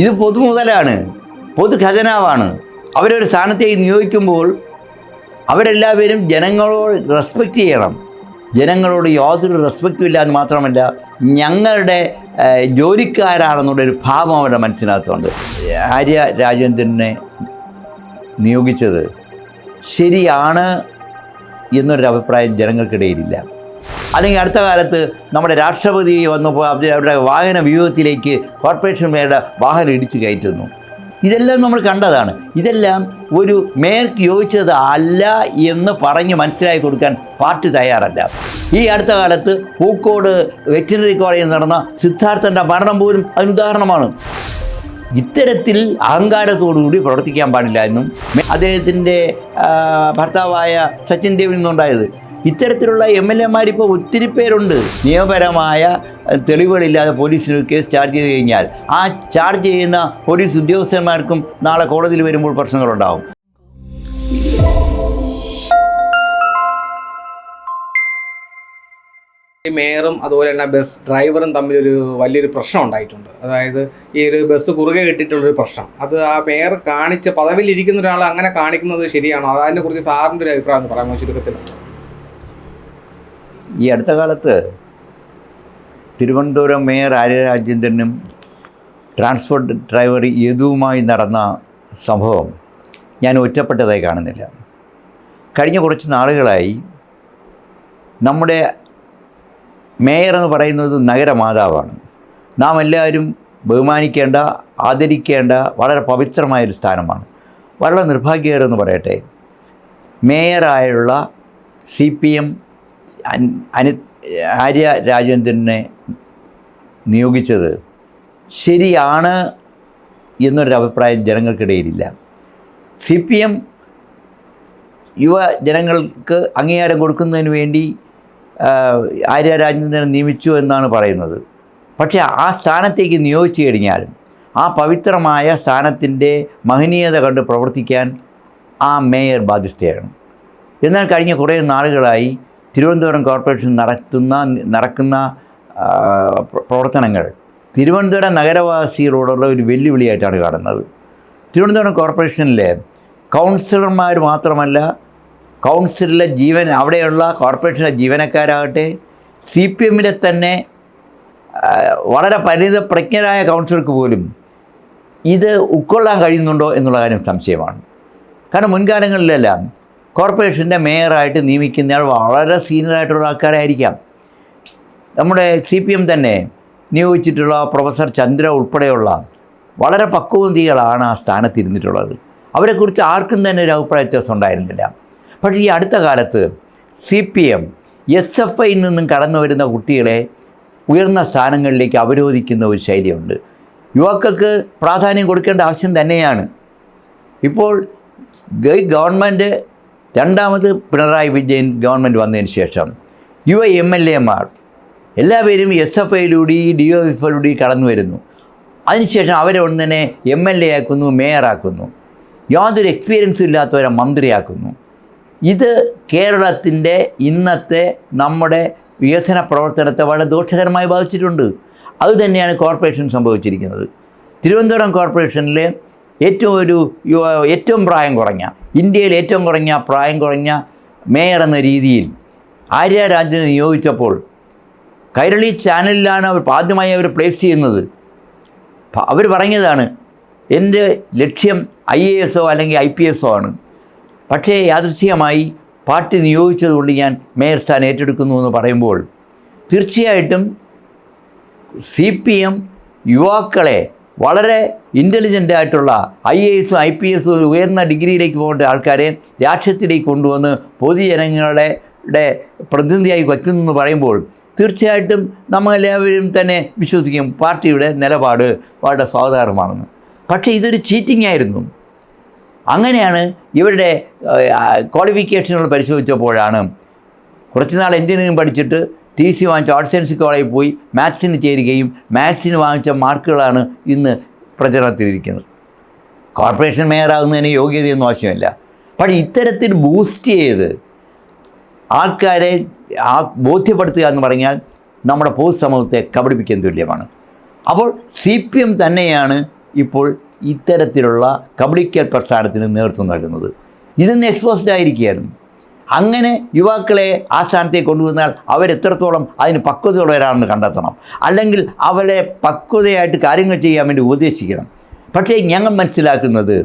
ഇത് പൊതുമുതലാണ് പൊതു ഖജനാവാണ് അവരൊരു സ്ഥാനത്തേക്ക് നിയോഗിക്കുമ്പോൾ അവരെല്ലാവരും ജനങ്ങളോട് റെസ്പെക്റ്റ് ചെയ്യണം. ജനങ്ങളോട് യാതൊരു റെസ്പെക്റ്റും ഇല്ല എന്ന് മാത്രമല്ല ഞങ്ങളുടെ ജോലിക്കാരാണെന്നുള്ളൊരു ഭാവം അവരുടെ മനസ്സിനകത്തുണ്ട്. ആര്യ രാജേന്ദ്രനെ നിയോഗിച്ചത് ശരിയാണ് എന്നൊരു അഭിപ്രായം ജനങ്ങൾക്കിടയിലില്ല. അല്ലെങ്കിൽ അടുത്ത കാലത്ത് നമ്മുടെ രാഷ്ട്രപതി വന്നപ്പോൾ അവരുടെ വാഹന വ്യൂഹത്തിലേക്ക് കോർപ്പറേഷൻ മേയറുടെ വാഹനം ഇടിച്ചു കയറ്റുന്നു. ഇതെല്ലാം നമ്മൾ കണ്ടതാണ്. ഇതെല്ലാം ഒരു മേയർക്ക് യോജിച്ചത് അല്ല എന്ന് പറഞ്ഞ് മനസ്സിലാക്കി കൊടുക്കാൻ പാർട്ടി തയ്യാറല്ല. ഈ അടുത്ത കാലത്ത് പൂക്കോട് വെറ്റിനറി കോളേജിൽ നടന്ന സിദ്ധാർത്ഥന്റെ മരണം പോലും അതിന് ഉദാഹരണമാണ്. ഇത്തരത്തിൽ അഹങ്കാരത്തോടുകൂടി പ്രവർത്തിക്കാൻ പാടില്ല എന്നും അദ്ദേഹത്തിന്റെ ഭർത്താവായ സച്ചിൻ ദേവിൽ നിന്നുണ്ടായത്. ഇത്തരത്തിലുള്ള എം എൽ എമാരിപ്പോൾ ഒത്തിരി പേരുണ്ട്. നിയമപരമായ തെളിവുകളില്ലാതെ പോലീസിന് കേസ് ചാർജ് ചെയ്ത് കഴിഞ്ഞാൽ ആ ചാർജ് ചെയ്യുന്ന പോലീസ് ഉദ്യോഗസ്ഥന്മാർക്കും നാളെ കോടതിയിൽ വരുമ്പോൾ പ്രശ്നങ്ങളുണ്ടാവും. മേയറും അതുപോലെ തന്നെ ബസ് ഡ്രൈവറും തമ്മിലൊരു വലിയൊരു പ്രശ്നം ഉണ്ടായിട്ടുണ്ട്. അതായത് ഈ ഒരു ബസ് കുറുകെ കിട്ടിയിട്ടുള്ളൊരു പ്രശ്നം. അത് ആ മേയർ കാണിച്ച പദവിയിൽ ഇരിക്കുന്ന ഒരാൾ അങ്ങനെ കാണിക്കുന്നത് ശരിയാണോ? അതിനെ കുറിച്ച് സാറിന്റെ ഒരു അഭിപ്രായം പറയാമോ? ചുരുക്കത്തിൽ. ഈ അടുത്ത കാലത്ത് തിരുവനന്തപുരം മേയർ ആര്യ രാജേന്ദ്രനും ട്രാൻസ്പോർട്ട് ഡ്രൈവർ യദുവുമായി നടന്ന സംഭവം ഞാൻ ഒറ്റപ്പെട്ടതായി കാണുന്നില്ല. കഴിഞ്ഞ കുറച്ച് നാളുകളായി നമ്മുടെ മേയർ എന്ന് പറയുന്നത് നഗരമാതാവാണ്. നാം എല്ലാവരും ബഹുമാനിക്കേണ്ട ആദരിക്കേണ്ട വളരെ പവിത്രമായൊരു സ്ഥാനമാണ്. വളരെ നിർഭാഗ്യകരമെന്ന് പറയട്ടെ മേയറായുള്ള സി പി എം അനു ആര്യ രാജേന്ദ്രനെ നിയോഗിച്ചത് ശരിയാണ് എന്നൊരു അഭിപ്രായം ജനങ്ങൾക്കിടയിലില്ല. സി പി എം യുവ ജനങ്ങൾക്ക് അംഗീകാരം കൊടുക്കുന്നതിന് വേണ്ടി ആര്യ രാജേന്ദ്രനെ നിയമിച്ചു എന്നാണ് പറയുന്നത്. പക്ഷേ ആ സ്ഥാനത്തേക്ക് നിയോഗിച്ചു കഴിഞ്ഞാൽ ആ പവിത്രമായ സ്ഥാനത്തിന്റെ മഹനീയത കണ്ട് പ്രവർത്തിക്കാൻ ആ മേയർ ബാധ്യസ്ഥയാണ്. എന്നാൽ കഴിഞ്ഞ കുറേ നാളുകളായി തിരുവനന്തപുരം കോർപ്പറേഷൻ നടത്തുന്ന നടക്കുന്ന പ്രവർത്തനങ്ങൾ തിരുവനന്തപുരം നഗരവാസികളോടുള്ള ഒരു വെല്ലുവിളിയായിട്ടാണ് കാണുന്നത്. തിരുവനന്തപുരം കോർപ്പറേഷനിലെ കൗൺസിലർമാർ മാത്രമല്ല കൗൺസിലിലെ ജീവൻ അവിടെയുള്ള കോർപ്പറേഷനിലെ ജീവനക്കാരാകട്ടെ സി പി എമ്മിലെ തന്നെ വളരെ പരിണിത പ്രജ്ഞരായ കൗൺസിലർക്ക് പോലും ഇത് ഉൾക്കൊള്ളാൻ കഴിയുന്നുണ്ടോ എന്നുള്ള കാര്യം സംശയമാണ്. കാരണം മുൻകാലങ്ങളിലെല്ലാം കോർപ്പറേഷന്റെ മേയറായിട്ട് നിയമിക്കുന്നയാൾ വളരെ സീനിയറായിട്ടുള്ള ആൾക്കാരായിരിക്കാം. നമ്മുടെ സി പി എം തന്നെ നിയോഗിച്ചിട്ടുള്ള പ്രൊഫസർ ചന്ദ്ര ഉൾപ്പെടെയുള്ള വളരെ പക്വന്തികളാണ് ആ സ്ഥാനത്തിരുന്നിട്ടുള്ളത്. അവരെക്കുറിച്ച് ആർക്കും തന്നെ ഒരു അഭിപ്രായ വ്യത്യാസം ഉണ്ടായിരുന്നില്ല. പക്ഷേ ഈ അടുത്ത കാലത്ത് C P M S F ഐയിൽ നിന്നും കടന്നു വരുന്ന കുട്ടികളെ ഉയർന്ന സ്ഥാനങ്ങളിലേക്ക് അവരോധിക്കുന്ന ഒരു ശൈലിയുണ്ട്. യുവാക്കൾക്ക് പ്രാധാന്യം കൊടുക്കേണ്ട ആവശ്യം തന്നെയാണ്. ഇപ്പോൾ ഗവൺമെന്റ് രണ്ടാമത് പിണറായി വിജയൻ ഗവൺമെന്റ് വന്നതിന് ശേഷം യുവ എം എൽ എമാർ എല്ലാവരും എസ് എഫ് ഐയിലൂടെ ഡി ഒ എഫ് ഐയിലൂടെ കടന്നു വരുന്നു. അതിനുശേഷം അവരെ ഒന്ന് തന്നെ എം എൽ എ ആക്കുന്നു മേയറാക്കുന്നു. യാതൊരു എക്സ്പീരിയൻസും ഇല്ലാത്തവരെ മന്ത്രിയാക്കുന്നു. ഇത് കേരളത്തിന്റെ ഇന്നത്തെ നമ്മുടെ വികസന പ്രവർത്തനത്തെ വളരെ ദോഷകരമായി ബാധിച്ചിട്ടുണ്ട്. അതുതന്നെയാണ് കോർപ്പറേഷൻ സംഭവിച്ചിരിക്കുന്നത്. തിരുവനന്തപുരം കോർപ്പറേഷനിലെ ഏറ്റവും ഒരു ഏറ്റവും പ്രായം കുറഞ്ഞ ഇന്ത്യയിൽ ഏറ്റവും കുറഞ്ഞ പ്രായം കുറഞ്ഞ മേയർ എന്ന രീതിയിൽ ആര്യ രാജനെ നിയോഗിച്ചപ്പോൾ കൈരളി ചാനലിലാണ് അവർ ആദ്യമായി അവർ പ്ലേസ് ചെയ്യുന്നത്. അവർ പറഞ്ഞതാണ് എന്റെ ലക്ഷ്യം ഐ എ എസോ അല്ലെങ്കിൽ ഐ പി എസോ ആണ്. പക്ഷേ യാദൃശ്യമായി പാർട്ടി നിയോഗിച്ചതുകൊണ്ട് ഞാൻ മേയർ സ്ഥാനം ഏറ്റെടുക്കുന്നു എന്ന് പറയുമ്പോൾ തീർച്ചയായിട്ടും സി പി എം യുവാക്കളെ വളരെ ഇന്റലിജന്റ് ആയിട്ടുള്ള ഐ എ എസും ഐ പി എസും ഉയർന്ന ഡിഗ്രിയിലേക്ക് പോകേണ്ട ആൾക്കാരെ രാഷ്ട്രീയത്തിലേക്ക് കൊണ്ടുവന്ന് പൊതുജനങ്ങളുടെ പ്രതിനിധിയായി വയ്ക്കുന്നു എന്ന് പറയുമ്പോൾ തീർച്ചയായിട്ടും നമ്മളെല്ലാവരും തന്നെ വിശ്വസിക്കും പാർട്ടിയുടെ നിലപാട് വളരെ സ്വാഗതാർഹമാണെന്ന് പക്ഷേ ഇതൊരു ചീറ്റിംഗ് ആയിരുന്നു. അങ്ങനെയാണ് ഇവരുടെ ക്വാളിഫിക്കേഷനുകൾ പരിശോധിച്ചപ്പോഴാണ് കുറച്ച് നാൾ എഞ്ചിനീയറിംഗ് പഠിച്ചിട്ട് ടി സി വാങ്ങിച്ച ആർട്സ് സയൻസ് കോളേജിൽ പോയി മാത്സിന് ചേരുകയും മാത്സിന് വാങ്ങിച്ച മാർക്കുകളാണ് ഇന്ന് പ്രചരണത്തിലിരിക്കുന്നത്. കോർപ്പറേഷൻ മേയറാകുന്നതിന് യോഗ്യതയൊന്നും ആവശ്യമില്ല. പക്ഷേ ഇത്തരത്തിൽ ബൂസ്റ്റ് ചെയ്ത് ആൾക്കാരെ ആ ബോധ്യപ്പെടുത്തുക എന്ന് പറഞ്ഞാൽ നമ്മുടെ പൊതുസമൂഹത്തെ കബളിപ്പിക്കാൻ തുല്യമാണ്. അപ്പോൾ സി പി എം തന്നെയാണ് ഇപ്പോൾ ഇത്തരത്തിലുള്ള കബളിക്കൽ പ്രസ്ഥാനത്തിന് നേതൃത്വം നൽകുന്നത്. ഇതിന്ന് എക്സ്പോസ്ഡ് ആയിരിക്കുകയായിരുന്നു. അങ്ങനെ യുവാക്കളെ ആ സ്ഥാനത്തേക്ക് കൊണ്ടുവന്നാൽ അവരെത്രത്തോളം അതിന് പക്വതയുള്ളവരാണെന്ന് കണ്ടെത്തണം. അല്ലെങ്കിൽ അവരെ പക്വതയായിട്ട് കാര്യങ്ങൾ ചെയ്യാൻ വേണ്ടി ഉപദേശിക്കണം. പക്ഷേ ഞങ്ങൾ മനസ്സിലാക്കുന്നത്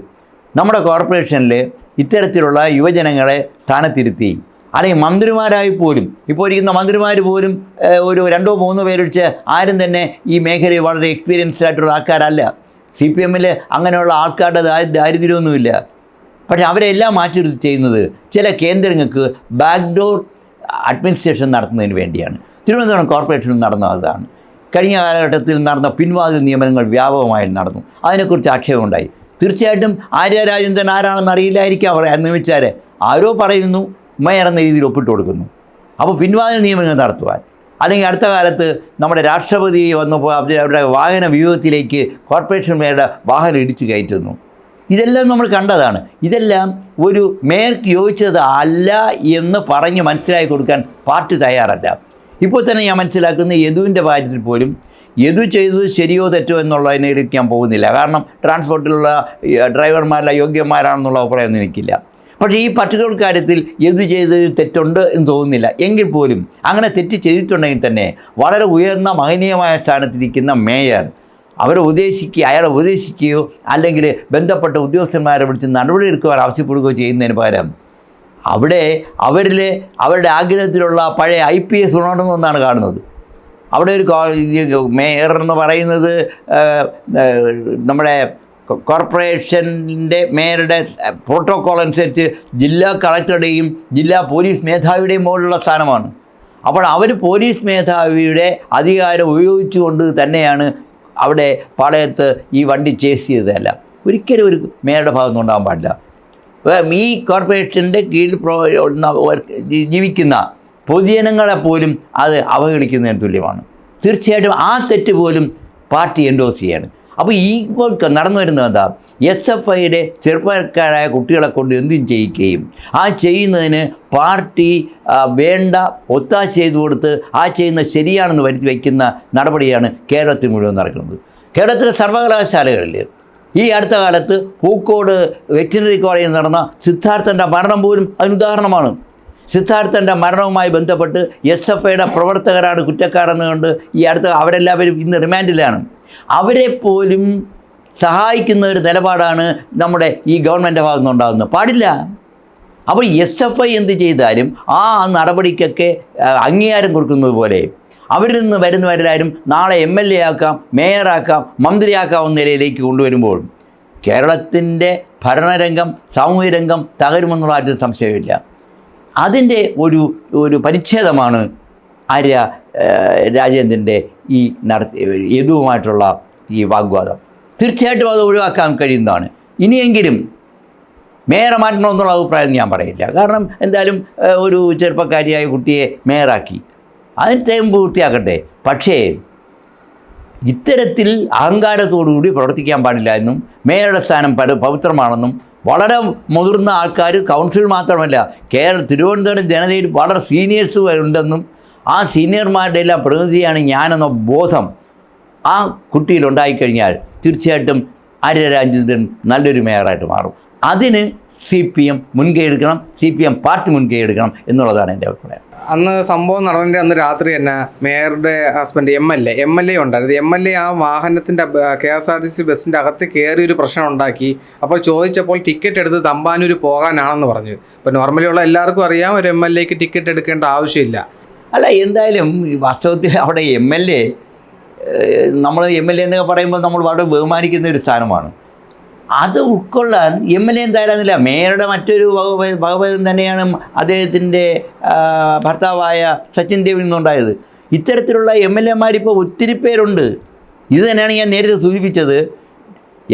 നമ്മുടെ കോർപ്പറേഷനിൽ ഇത്തരത്തിലുള്ള യുവജനങ്ങളെ സ്ഥാനത്തിരുത്തി അല്ലെങ്കിൽ മന്ത്രിമാരായി പോലും ഇപ്പോൾ ഇരിക്കുന്ന മന്ത്രിമാർ പോലും ഒരു രണ്ടോ മൂന്നോ പേരൊഴിച്ച് ആരും തന്നെ ഈ മേഖലയിൽ വളരെ എക്സ്പീരിയൻസ്ഡ് ആയിട്ടുള്ള ആൾക്കാരല്ല. സി പി എമ്മിൽ അങ്ങനെയുള്ള ആൾക്കാരുടെ ദാരിദ്ര്യമൊന്നുമില്ല. പക്ഷേ അവരെല്ലാം മാറ്റി ചെയ്യുന്നത് ചില കേന്ദ്രങ്ങൾക്ക് ബാക്ക്ഡോർ അഡ്മിനിസ്ട്രേഷൻ നടത്തുന്നതിന് വേണ്ടിയാണ്. തിരുവനന്തപുരം കോർപ്പറേഷനിൽ നടന്ന അതാണ്. കഴിഞ്ഞ കാലഘട്ടത്തിൽ നടന്ന പിൻവാതിൽ നിയമനങ്ങൾ വ്യാപകമായി നടന്നു. അതിനെക്കുറിച്ച് ആക്ഷേപമുണ്ടായി തീർച്ചയായിട്ടും ആര്യ രാജേന്ദ്രൻ ആരാണെന്ന് അറിയില്ലായിരിക്കും അവർ നിയമിച്ചാൽ ആരോ പറയുന്നു മേയർ എന്ന രീതിയിൽ ഒപ്പിട്ട് കൊടുക്കുന്നു. അപ്പോൾ പിൻവാതിൽ നിയമനങ്ങൾ നടത്തുവാൻ. അല്ലെങ്കിൽ അടുത്ത കാലത്ത് നമ്മുടെ രാഷ്ട്രപതി വന്നപ്പോൾ അവരുടെ വാഹന വ്യൂഹത്തിലേക്ക് കോർപ്പറേഷൻ മേയറുടെ വാഹനം ഇടിച്ചു കയറ്റുന്നു. ഇതെല്ലാം നമ്മൾ കണ്ടതാണ്. ഇതെല്ലാം ഒരു മേയർക്ക് യോജിച്ചത് അല്ല എന്ന് പറഞ്ഞ് മനസ്സിലാക്കി കൊടുക്കാൻ പാർട്ടി തയ്യാറല്ല. ഇപ്പോൾ തന്നെ ഞാൻ മനസ്സിലാക്കുന്ന യദുവിന്റെ കാര്യത്തിൽ പോലും യദു ചെയ്തത് ശരിയോ തെറ്റോ എന്നുള്ളതിനെ ഞാൻ പോകുന്നില്ല. കാരണം ട്രാൻസ്പോർട്ടിലുള്ള ഡ്രൈവർമാരല്ല യോഗ്യന്മാരാണെന്നുള്ള അഭിപ്രായമൊന്നും എനിക്കില്ല. പക്ഷേ ഈ പർട്ടിക്കുലർ കാര്യത്തിൽ യദു ചെയ്തതിൽ തെറ്റുണ്ട് എന്ന് തോന്നുന്നില്ല. എങ്കിൽ പോലും അങ്ങനെ തെറ്റ് ചെയ്തിട്ടുണ്ടെങ്കിൽ തന്നെ വളരെ ഉയർന്ന മഹനീയമായ സ്ഥാനത്തിരിക്കുന്ന മേയർ അവരെ ഉപദേശിക്കുക അയാളെ ഉപദേശിക്കുകയോ അല്ലെങ്കിൽ ബന്ധപ്പെട്ട ഉദ്യോഗസ്ഥന്മാരെ വിളിച്ച് നടപടി എടുക്കുവാൻ ആവശ്യപ്പെടുകയോ ചെയ്യുന്നതിന് പകരം അവിടെ അവരിൽ അവരുടെ ആഗ്രഹത്തിലുള്ള പഴയ ഐ പി എസ് ഉണർന്നൊന്നാണ് കാണുന്നത്. അവിടെ ഒരു മേയർ എന്ന് പറയുന്നത് നമ്മുടെ കോർപ്പറേഷന്റെ മേയറുടെ പ്രോട്ടോക്കോൾ അനുസരിച്ച് ജില്ലാ കളക്ടറുടെയും ജില്ലാ പോലീസ് മേധാവിയുടെയും മുകളിലുള്ള സ്ഥാനമാണ്. അപ്പോൾ അവർ പോലീസ് മേധാവിയുടെ അധികാരം ഉപയോഗിച്ചുകൊണ്ട് തന്നെയാണ് അവിടെ പാളയത്ത് ഈ വണ്ടി ചേസ് ചെയ്തതല്ല. ഒരിക്കലും ഒരു മേയറുടെ ഭാഗത്തുനിന്ന് ഉണ്ടാകാൻ പാടില്ല. ഈ കോർപ്പറേഷന്റെ കീഴിൽ ജീവിക്കുന്ന പൊതുജനങ്ങളെ പോലും അത് അവഗണിക്കുന്നതിന് തുല്യമാണ്. തീർച്ചയായിട്ടും ആ തെറ്റ് പോലും പാർട്ടി എൻഡോസ് ചെയ്യാണ്. അപ്പോൾ ഈ നടന്നു വരുന്നത് എന്താ? എസ് എഫ് ഐയുടെ ചെറുപ്പക്കാരായ കുട്ടികളെ കൊണ്ട് എന്തും ചെയ്യിക്കുകയും ആ ചെയ്യുന്നതിന് പാർട്ടി വേണ്ട ഒത്താശ ചെയ്തു കൊടുത്ത് ആ ചെയ്യുന്ന ശരിയാണെന്ന് വരുത്തി വയ്ക്കുന്ന നടപടിയാണ് കേരളത്തിൽ മുഴുവൻ നടക്കുന്നത്. കേരളത്തിലെ സർവകലാശാലകളിൽ ഈ അടുത്ത കാലത്ത് പൂക്കോട് വെറ്റിനറി കോളേജിൽ നടന്ന സിദ്ധാർത്ഥന്റെ മരണം പോലും അതിനുദാഹരണമാണ് സിദ്ധാർത്ഥന്റെ മരണവുമായി ബന്ധപ്പെട്ട് എസ് എഫ് ഐയുടെ പ്രവർത്തകരാണ് കുറ്റക്കാരെന്ന് കണ്ട് ഈ അടുത്ത അവരെല്ലാവരും ഇന്ന് റിമാൻഡിലാണ്. അവരെ പോലും സഹായിക്കുന്ന ഒരു നിലപാടാണ് നമ്മുടെ ഈ ഗവൺമെന്റ് ഭാഗത്തു നിന്നുണ്ടാകുന്നത്. പാടില്ല. അപ്പോൾ എസ് എഫ് ഐ എന്ത് ചെയ്താലും ആ നടപടിക്കൊക്കെ അംഗീകാരം കൊടുക്കുന്നത് പോലെ അവരിൽ നിന്ന് വരുന്നവരെല്ലാവരും നാളെ എം എൽ എ ആക്കാം മേയറാക്കാം മന്ത്രിയാക്കാവുന്ന നിലയിലേക്ക് കൊണ്ടുവരുമ്പോൾ കേരളത്തിന്റെ ഭരണരംഗം സാമൂഹ്യ രംഗം തകരുമെന്നുള്ള ആരും സംശയമില്ല. അതിന്റെ ഒരു ഒരു പരിച്ഛേദമാണ് ആര്യ രാജേന്ദ്രന്റെ ഈ നടത്തി യദുവുമായിട്ടുള്ള ഈ വാഗ്വാദം. തീർച്ചയായിട്ടും അത് ഒഴിവാക്കാൻ കഴിയുന്നതാണ്. ഇനിയെങ്കിലും മേയറെ മാറ്റണമെന്നുള്ള അഭിപ്രായം ഞാൻ പറയില്ല. കാരണം എന്തായാലും ഒരു ചെറുപ്പക്കാരിയായ കുട്ടിയെ മേയറാക്കി. അതിന് ടൈം പൂർത്തിയാക്കട്ടെ. പക്ഷേ ഇത്തരത്തിൽ അഹങ്കാരത്തോടുകൂടി പ്രവർത്തിക്കാൻ പാടില്ല എന്നും മേയറുടെ സ്ഥാനം പല പവിത്രമാണെന്നും വളരെ മുതിർന്ന ആൾക്കാർ കൗൺസിൽ മാത്രമല്ല കേരള തിരുവനന്തപുരം ജനതയിൽ വളരെ സീനിയേഴ്സ് ഉണ്ടെന്നും ആ സീനിയർമാരുടെ എല്ലാം പ്രതിനിധിയാണ് ഞാനെന്ന ബോധം ആ കുട്ടിയിൽ ഉണ്ടായിക്കഴിഞ്ഞാൽ തീർച്ചയായിട്ടും ആര്യ രാജേന്ദ്രൻ നല്ലൊരു മേയറായിട്ട് മാറും. അതിന് സി പി എം മുൻകൈ എടുക്കണം സി പി എം പാർട്ടി മുൻകൈ എടുക്കണം എന്നുള്ളതാണ് എന്റെ അഭിപ്രായം. അന്ന് സംഭവം നടന്നതിന്റെ അന്ന് രാത്രി തന്നെ മേയറുടെ husband M L A M L A ഉണ്ടായിരുന്നു. എം എൽ എ ആ വാഹനത്തിന്റെ K S R T C ബസ്സിന്റെ അകത്ത് കയറി ഒരു പ്രശ്നം ഉണ്ടാക്കി. അപ്പോൾ ചോദിച്ചപ്പോൾ ടിക്കറ്റ് എടുത്ത് തമ്പാനൂർ പോകാനാണെന്ന് പറഞ്ഞു. ഇപ്പോൾ നോർമലി ഉള്ള എല്ലാവർക്കും അറിയാം ഒരു എം എൽ എക്ക് ടിക്കറ്റ് എടുക്കേണ്ട ആവശ്യമില്ല. അല്ല എന്തായാലും ഈ വാസ്തവത്തിൽ അവിടെ എം എൽ എ നമ്മൾ എം എൽ എ എന്നൊക്കെ പറയുമ്പോൾ നമ്മൾ വളരെ ബഹുമാനിക്കുന്ന ഒരു സ്ഥാനമാണ്. അത് ഉൾക്കൊള്ളാൻ എം എൽ എ എന്തായിരുന്നില്ല? മേയറുടെ മറ്റൊരു വകുപ്പ് തന്നെയാണ് അദ്ദേഹത്തിന്റെ ഭർത്താവായ സച്ചിൻ ദേവിൽ നിന്നുണ്ടായത് ഇത്തരത്തിലുള്ള എം എൽ എമാരിപ്പോൾ ഒത്തിരി പേരുണ്ട്. ഇത് തന്നെയാണ് ഞാൻ നേരത്തെ സൂചിപ്പിച്ചത്.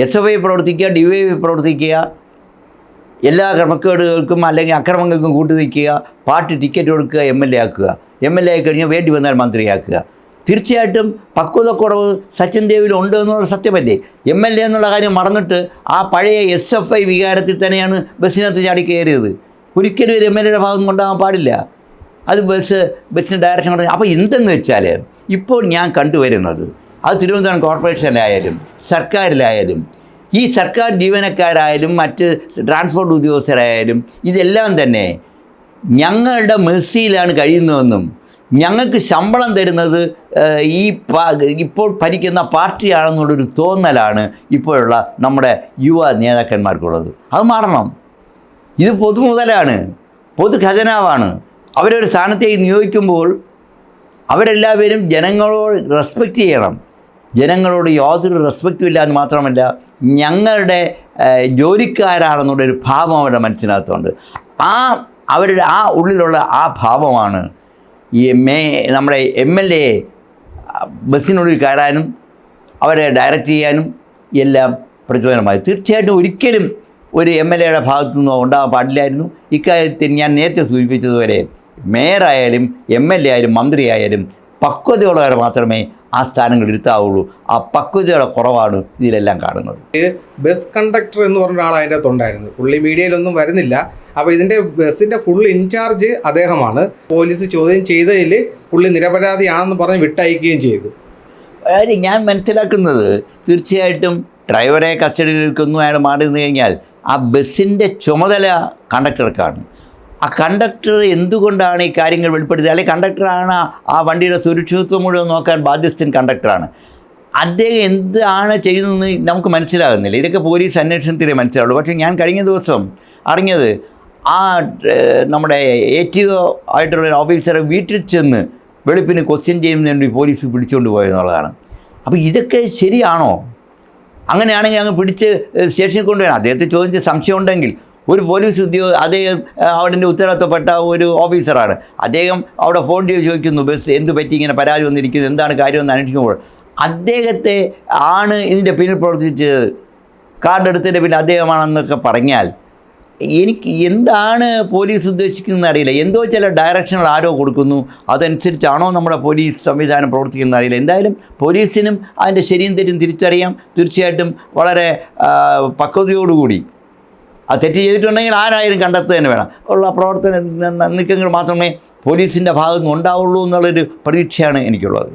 എസ് എഫ് ഐ പ്രവർത്തിക്കുക ഡി വൈ പ്രവർത്തിക്കുക എല്ലാ ക്രമക്കേടുകൾക്കും അല്ലെങ്കിൽ അക്രമങ്ങൾക്കും കൂട്ടു നിൽക്കുക പാർട്ടി ടിക്കറ്റ് കൊടുക്കുക എം എൽ എ ആക്കുക. എം എൽ എ ആയി കഴിഞ്ഞാൽ വേണ്ടി വന്നാൽ മന്ത്രിയാക്കുക. തീർച്ചയായിട്ടും പക്വതക്കുറവ് സച്ചിൻ ദേവിൽ ഉണ്ട് എന്നുള്ള സത്യമല്ലേ? എം എൽ എ എന്നുള്ള കാര്യം മറന്നിട്ട് ആ പഴയ എസ് എഫ് ഐ വികാരത്തിൽ തന്നെയാണ് ബസ്സിനകത്ത് ചാടി കയറിയത്. ഒരിക്കലും ഒരു എം എൽ എയുടെ ഭാഗം കൊണ്ടാകാൻ പാടില്ല. അത് ബസ് ബസ്സിന് ഡയറക്ഷൻ കൊണ്ട് അപ്പോൾ എന്തെന്ന് വെച്ചാൽ ഇപ്പോൾ ഞാൻ കണ്ടുവരുന്നത് അത് തിരുവനന്തപുരം കോർപ്പറേഷനിലായാലും സർക്കാരിലായാലും ഈ സർക്കാർ ജീവനക്കാരായാലും മറ്റ് ട്രാൻസ്പോർട്ട് ഉദ്യോഗസ്ഥരായാലും ഇതെല്ലാം തന്നെ ഞങ്ങളുടെ മെസ്സിയിലാണ് കഴിയുന്നതെന്നും ഞങ്ങൾക്ക് ശമ്പളം തരുന്നത് ഈ ഇപ്പോൾ ഭരിക്കുന്ന പാർട്ടിയാണെന്നുള്ളൊരു തോന്നലാണ് ഇപ്പോഴുള്ള നമ്മുടെ യുവ നേതാക്കന്മാർക്കുള്ളത്. അത് മാറണം. ഇത് പൊതുമുതലാണ് പൊതു ഖജനാവാണ് അവരൊരു സ്ഥാനത്തേക്ക് നിയോഗിക്കുമ്പോൾ അവരെല്ലാവരും ജനങ്ങളോട് റെസ്പെക്റ്റ് ചെയ്യണം. ജനങ്ങളോട് യാതൊരു റെസ്പെക്റ്റും ഇല്ല എന്ന് മാത്രമല്ല ഞങ്ങളുടെ ജോലിക്കാരാണെന്നുള്ളൊരു ഭാവം അവരുടെ മനസ്സിനകത്തുണ്ട്. ആ അവരുടെ ആ ഉള്ളിലുള്ള ആ ഭാവമാണ് ഈ മേ നമ്മുടെ എം എൽ എ ബസ്സിനുള്ളിൽ കയറാനും അവരെ ഡയറക്റ്റ് ചെയ്യാനും എല്ലാം പ്രചോദനമായി. തീർച്ചയായിട്ടും ഒരിക്കലും ഒരു എം എൽ എയുടെ ഭാഗത്തു നിന്നോ ഉണ്ടാകാൻ പാടില്ലായിരുന്നു. ഇക്കാര്യത്തിൽ ഞാൻ നേരത്തെ സൂചിപ്പിച്ചതുവരെ മേയറായാലും എം എൽ എ ആയാലും മന്ത്രിയായാലും പക്വതയുള്ളവരെ മാത്രമേ ആ സ്ഥാനങ്ങൾ ഇരുത്താവുള്ളൂ. ആ പക്വതയുടെ കുറവാണ് ഇതിലെല്ലാം കാണുന്നത്. ബസ് കണ്ടക്ടർ എന്ന് പറഞ്ഞ ഒരാൾ അതിന്റെ അകത്തുണ്ടായിരുന്നു പുള്ളി മീഡിയയിലൊന്നും വരുന്നില്ല. അപ്പോൾ ഇതിന്റെ ബസ്സിന്റെ ഫുൾ ഇൻചാർജ് അദ്ദേഹമാണ്. പോലീസ് ചോദ്യം ചെയ്തതിൽ പുള്ളി നിരപരാധിയാണെന്ന് പറഞ്ഞ് വിട്ടയക്കുകയും ചെയ്തു. അതായത് ഞാൻ മനസ്സിലാക്കുന്നത് തീർച്ചയായിട്ടും ഡ്രൈവറെ കസ്റ്റഡിയിൽ നിൽക്കുന്നു അയാൾ മാറി നിന്ന് കഴിഞ്ഞാൽ ആ ബസ്സിന്റെ ചുമതല കണ്ടക്ടർക്കാണ്. ആ കണ്ടക്ടർ എന്തുകൊണ്ടാണ് ഈ കാര്യങ്ങൾ വെളിപ്പെടുത്തിയത്? അല്ലെങ്കിൽ കണ്ടക്ടറാണ് ആ വണ്ടിയുടെ സുരക്ഷിതത്വം മുഴുവൻ നോക്കാൻ ബാധ്യസ്ഥൻ കണ്ടക്ടറാണ്. അദ്ദേഹം എന്താണ് ചെയ്യുന്നതെന്ന് നമുക്ക് മനസ്സിലാകുന്നില്ല. ഇതൊക്കെ പോലീസ് അന്വേഷണത്തിലേ മനസ്സിലാവുള്ളൂ. പക്ഷേ ഞാൻ കഴിഞ്ഞ ദിവസം അറിഞ്ഞത് ആ നമ്മുടെ എ ടി ഒ ആയിട്ടുള്ള ഓഫീസറെ വീട്ടിൽ ചെന്ന് വെളുപ്പിന് ക്വസ്റ്റ്യൻ ചെയ്യുന്നതിന് പോലീസ് പിടിച്ചുകൊണ്ട് പോയെന്നുള്ളതാണ് അപ്പോൾ ഇതൊക്കെ ശരിയാണോ? അങ്ങനെയാണെങ്കിൽ അങ്ങ് പിടിച്ച് സ്റ്റേഷനിൽ കൊണ്ടുവരാം. അദ്ദേഹത്തെ ചോദിച്ച് സംശയം ഉണ്ടെങ്കിൽ ഒരു പോലീസ് ഉദ്യോഗ അദ്ദേഹം അവിടെ ഉത്തരവാദിത്തപ്പെട്ട ഒരു ഓഫീസറാണ് അദ്ദേഹം അവിടെ ഫോൺ ചെയ്ത് ചോദിക്കുന്നു ബസ് എന്ത് പറ്റി? ഇങ്ങനെ പരാതി വന്നിരിക്കുന്നു. എന്താണ് കാര്യമെന്ന് അന്വേഷിക്കുമ്പോൾ അദ്ദേഹത്തെ ആണ് ഇതിന്റെ പിന്നിൽ പ്രവർത്തിച്ചത്. കാർഡ് എടുത്തതിന്റെ പിന്നിൽ അദ്ദേഹമാണെന്നൊക്കെ പറഞ്ഞാൽ എനിക്ക് എന്താണ് പോലീസ് ഉദ്ദേശിക്കുന്നത് അറിയില്ല. എന്തോ ചില ഡയറക്ഷനുകൾ ആരോ കൊടുക്കുന്നു. അതനുസരിച്ചാണോ നമ്മുടെ പോലീസ് സംവിധാനം പ്രവർത്തിക്കുന്നത് അറിയില്ല. എന്തായാലും പോലീസിനും അതിന്റെ ശരിയും തെറ്റും തിരിച്ചറിയാം. തീർച്ചയായിട്ടും വളരെ പക്വതയോടുകൂടി. ആ തെറ്റ് ചെയ്തിട്ടുണ്ടെങ്കിൽ ആരായാലും കണ്ടെത്തുക തന്നെ വേണം. ഉള്ള പ്രവർത്തന നീക്കങ്ങൾ മാത്രമേ പോലീസിന്റെ ഭാഗത്തു നിന്ന് ഉണ്ടാവുള്ളൂ എന്നുള്ളൊരു പ്രതീക്ഷയാണ് എനിക്കുള്ളത്.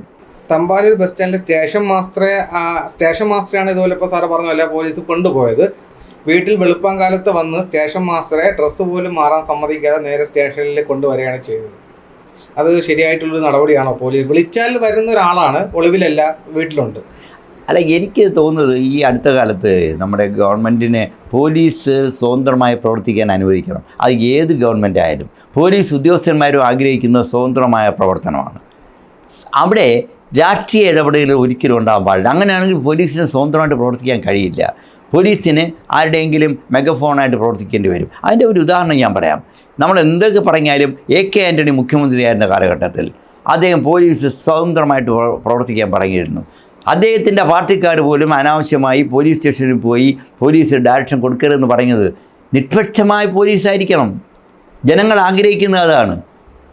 തമ്പാനൂർ ബസ് സ്റ്റാൻഡിൽ സ്റ്റേഷൻ മാസ്റ്ററെ സ്റ്റേഷൻ മാസ്റ്ററാണ് ഇതുപോലെ ഇപ്പോൾ സാറ് പറഞ്ഞല്ല പോലീസ് കൊണ്ടുപോയത്. വീട്ടിൽ വെളുപ്പം കാലത്ത് വന്ന് സ്റ്റേഷൻ മാസ്റ്ററെ ഡ്രസ്സ് പോലും മാറാൻ സമ്മതിക്കാതെ നേരെ സ്റ്റേഷനിൽ കൊണ്ടുവരികയാണ് ചെയ്തത്. അത് ശരിയായിട്ടുള്ളൊരു നടപടിയാണോ പോലീസ് വിളിച്ചാൽ വരുന്ന ഒരാളാണ് ഒളിവിലല്ല വീട്ടിലുണ്ട്. അല്ല എനിക്ക് തോന്നുന്നത് ഈ അടുത്ത കാലത്ത് നമ്മുടെ ഗവൺമെന്റിനെ പോലീസ് സ്വതന്ത്രമായി പ്രവർത്തിക്കാൻ അനുവദിക്കണം. അത് ഏത് ഗവൺമെന്റ് ആയാലും. പോലീസ് ഉദ്യോഗസ്ഥന്മാരും ആഗ്രഹിക്കുന്ന സ്വതന്ത്രമായ പ്രവർത്തനമാണ്. അവിടെ രാഷ്ട്രീയ ഇടപെടലുകൾ ഒരിക്കലും ഉണ്ടാകാൻ പാടില്ല. അങ്ങനെയാണെങ്കിൽ പോലീസിന് സ്വതന്ത്രമായിട്ട് പ്രവർത്തിക്കാൻ കഴിയില്ല. പോലീസിന് ആരുടെയെങ്കിലും മെഗഫോണായിട്ട് പ്രവർത്തിക്കേണ്ടി വരും. അതിന്റെ ഒരു ഉദാഹരണം ഞാൻ പറയാം. നമ്മൾ എന്തൊക്കെ പറഞ്ഞാലും എ കെ ആന്റണി മുഖ്യമന്ത്രിയായിരുന്ന കാലഘട്ടത്തിൽ അദ്ദേഹം പോലീസ് സ്വതന്ത്രമായിട്ട് പ്ര- പ്രവർത്തിക്കാൻ പറഞ്ഞിരുന്നു അദ്ദേഹത്തിന്റെ പാർട്ടിക്കാർ പോലും അനാവശ്യമായി പോലീസ് സ്റ്റേഷനിൽ പോയി പോലീസ് ഡയറക്ഷൻ കൊടുക്കരുതെന്ന് പറഞ്ഞത് നിഷ്പക്ഷമായ പോലീസായിരിക്കണം. ജനങ്ങൾ ആഗ്രഹിക്കുന്നത് അതാണ്.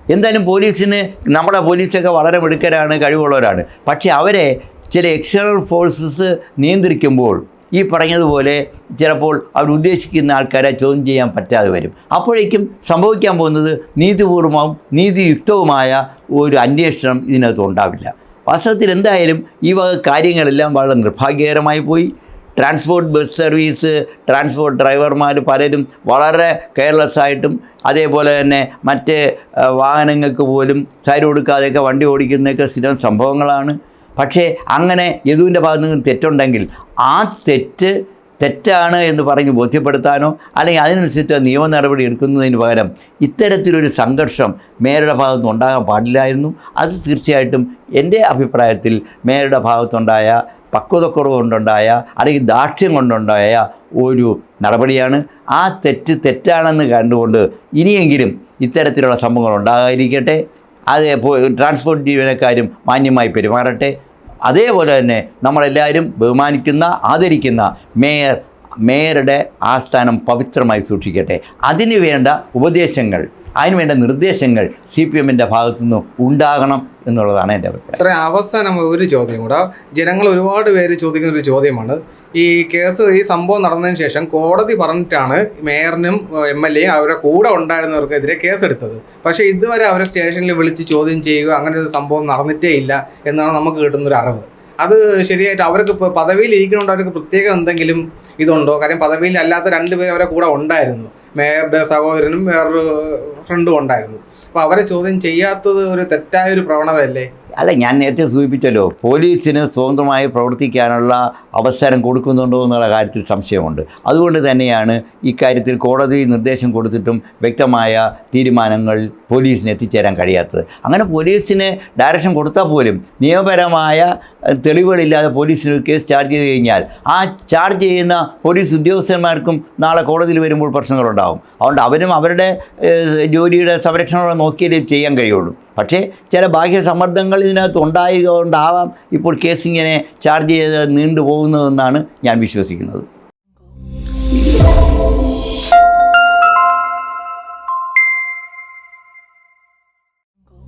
എന്തായാലും പോലീസിന് നമ്മുടെ പോലീസൊക്കെ വളരെ മിടുക്കരാണ് കഴിവുള്ളവരാണ്. പക്ഷേ അവരെ ചില എക്സ്റ്റേണൽ ഫോഴ്സസ് നിയന്ത്രിക്കുമ്പോൾ ഈ പറഞ്ഞതുപോലെ ചിലപ്പോൾ അവർ ഉദ്ദേശിക്കുന്ന ആൾക്കാരെ ചോദ്യം ചെയ്യാൻ പറ്റാതെ വരും. അപ്പോഴേക്കും സംഭവിക്കാൻ പോകുന്നത് നീതിപൂർവവും നീതിയുക്തവുമായ ഒരു അന്വേഷണം ഇതിനകത്ത് ഉണ്ടാവില്ല. വാസ്തവത്തിൽ എന്തായാലും ഈ വക കാര്യങ്ങളെല്ലാം വളരെ നിർഭാഗ്യകരമായി പോയി. ട്രാൻസ്പോർട്ട് ബസ് സർവീസ് ട്രാൻസ്പോർട്ട് ഡ്രൈവർമാർ പലരും വളരെ കെയർലെസ് ആയിട്ടും അതേപോലെ തന്നെ മറ്റ് വാഹനങ്ങൾക്ക് പോലും സൈഡ് കൊടുക്കാതെയൊക്കെ വണ്ടി ഓടിക്കുന്നതൊക്കെ സ്ഥിരം സംഭവങ്ങളാണ്. പക്ഷേ അങ്ങനെ യദുവിന്റെ ഭാഗത്ത് നിന്ന് തെറ്റുണ്ടെങ്കിൽ ആ തെറ്റ് തെറ്റാണ് എന്ന് പറഞ്ഞ് ബോധ്യപ്പെടുത്താനോ അല്ലെങ്കിൽ അതിനനുസരിച്ച് നിയമ നടപടി എടുക്കുന്നതിന് പകരം ഇത്തരത്തിലൊരു സംഘർഷം മേയറുടെ ഭാഗത്തുനിന്ന് ഉണ്ടാകാൻ പാടില്ലായിരുന്നു. അത് തീർച്ചയായിട്ടും എന്റെ അഭിപ്രായത്തിൽ മേയറുടെ ഭാഗത്തുണ്ടായ പക്വതക്കുറവ് കൊണ്ടുണ്ടായ അല്ലെങ്കിൽ ദാക്ഷ്യം കൊണ്ടുണ്ടായ ഒരു നടപടിയാണ്. ആ തെറ്റ് തെറ്റാണെന്ന് കണ്ടുകൊണ്ട് ഇനിയെങ്കിലും ഇത്തരത്തിലുള്ള സംഭവങ്ങൾ ഉണ്ടാകാതിരിക്കട്ടെ. അത് ട്രാൻസ്പോർട്ട് ജീവനക്കാരും മാന്യമായി പെരുമാറട്ടെ. അതേപോലെ തന്നെ നമ്മളെല്ലാവരും ബഹുമാനിക്കുന്ന ആദരിക്കുന്ന മേയർ മേയറുടെ ആസ്ഥാനം പവിത്രമായി സൂക്ഷിക്കട്ടെ. അതിനുവേണ്ട ഉപദേശങ്ങൾ അതിന് വേണ്ട നിർദ്ദേശങ്ങൾ സി പി എമ്മിന്റെ ഭാഗത്തുനിന്ന് ഉണ്ടാകണം എന്നുള്ളതാണ് എന്റെ അഭിപ്രായം. സാറേ അവസാനം ഒരു ചോദ്യം കൂടെ. ജനങ്ങൾ ഒരുപാട് പേര് ചോദിക്കുന്ന ഒരു ചോദ്യമാണ്. ഈ കേസ് ഈ സംഭവം നടന്നതിന് ശേഷം കോടതി പറഞ്ഞിട്ടാണ് മേയറിനും എം എൽ എയും അവരുടെ കൂടെ ഉണ്ടായിരുന്നവർക്കെതിരെ കേസെടുത്തത്. പക്ഷേ ഇതുവരെ അവരെ സ്റ്റേഷനിൽ വിളിച്ച് ചോദ്യം ചെയ്യുക അങ്ങനെ ഒരു സംഭവം നടന്നിട്ടേ ഇല്ല എന്നാണ് നമുക്ക് കിട്ടുന്നൊരു അറിവ്. അത് ശരിയായിട്ട് അവർക്ക് ഇപ്പോൾ പദവിയിൽ ഇരിക്കണോണ്ട് അവർക്ക് പ്രത്യേകം എന്തെങ്കിലും ഇതുണ്ടോ? കാര്യം പദവിയിൽ അല്ലാത്ത രണ്ട് രണ്ടുപേരും അവരെ കൂടെ ഉണ്ടായിരുന്നു. മേയറുടെ സഹോദരനും വേറൊരു ഫ്രണ്ടും ഉണ്ടായിരുന്നു. അപ്പോൾ അവരെ ചോദ്യം ചെയ്യാത്തത് ഒരു തെറ്റായ ഒരു പ്രവണതയല്ലേ? അല്ല ഞാൻ നേരത്തെ സൂചിപ്പിച്ചല്ലോ പോലീസിന് സ്വതന്ത്രമായി പ്രവർത്തിക്കാനുള്ള അവസരം കൊടുക്കുന്നുണ്ടോ എന്നുള്ള കാര്യത്തിൽ സംശയമുണ്ട്. അതുകൊണ്ട് തന്നെയാണ് ഇക്കാര്യത്തിൽ കോടതി നിർദ്ദേശം കൊടുത്തിട്ടും വ്യക്തമായ തീരുമാനങ്ങൾ പോലീസിന് എത്തിച്ചേരാൻ കഴിയാത്തത്. അങ്ങനെ പോലീസിന് ഡയറക്ഷൻ കൊടുത്താൽ പോലും നിയമപരമായ തെളിവുകളില്ലാതെ പോലീസിന് കേസ് ചാർജ് ചെയ്ത് കഴിഞ്ഞാൽ ആ ചാർജ് ചെയ്യുന്ന പോലീസ് ഉദ്യോഗസ്ഥന്മാർക്കും നാളെ കോടതിയിൽ വരുമ്പോൾ പ്രശ്നങ്ങളുണ്ടാകും അതുകൊണ്ട് അവരും അവരുടെ ജോലിയുടെ സംരക്ഷണം നോക്കിയാലേ ചെയ്യാൻ കഴിയുള്ളൂ. പക്ഷേ ചില ബാഹ്യ സമ്മർദ്ദങ്ങൾ ഇതിനകത്ത് ഉണ്ടായതുകൊണ്ടാവാം ഇപ്പോൾ കേസ് ഇങ്ങനെ ചാർജ് ചെയ്ത് നീണ്ടുപോകുന്നതെന്നാണ് ഞാൻ വിശ്വസിക്കുന്നത്.